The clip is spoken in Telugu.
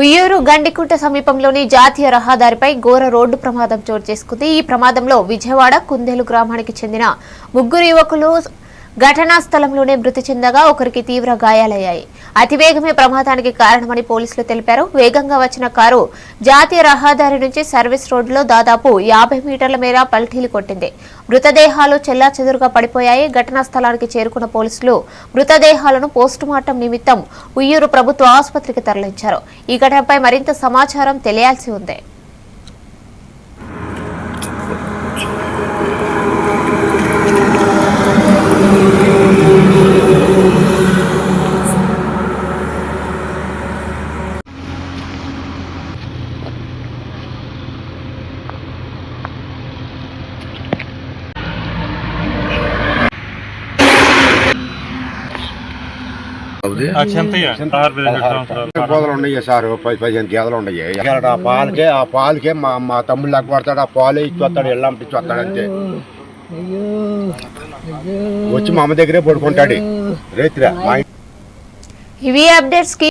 ఉయ్యూరు గండికుంట సమీపంలోని జాతీయ రహదారిపై ఘోర రోడ్డు ప్రమాదం చోటు చేసుకుంది. ఈ ప్రమాదంలో విజయవాడ కుందేలు గ్రామానికి చెందిన ముగ్గురు యువకులు ఘటనా స్థలంలోనే మృతి చెందగా ఒకరికి తీవ్ర గాయాలయ్యాయి. అతివేగమే ప్రమాదానికి కారణమని పోలీసులు తెలిపారు. వేగంగా వచ్చిన కారు జాతీయ రహదారి నుంచి సర్వీస్ రోడ్డులో దాదాపు యాభై మీటర్ల మేర పల్టీలు కొట్టింది. మృతదేహాలు చెల్లాచెదురుగా పడిపోయాయి. ఘటనా స్థలానికి చేరుకున్న పోలీసులు మృతదేహాలను పోస్టుమార్టం నిమిత్తం ఉయ్యూరు ప్రభుత్వ ఆసుపత్రికి తరలించారు. ఈ ఘటనపై మరింత సమాచారం తెలియాల్సి ఉంది. అవుది గోదలు ఉన్నాయి సార్. పది పదిహేను గేదలు ఉన్నాయి ఆ పాలకే ఆ పాలకే మా మా తమ్ముడు లెక్క పడతాడు ఆ పాలు ఇచ్చి వస్తాడు ఎల్లం ఇచ్చి వస్తాడు అంతే. వచ్చి మా అమ్మ దగ్గరే పడుకుంటాడు. రైతురా ఇవి అప్డేట్స్కి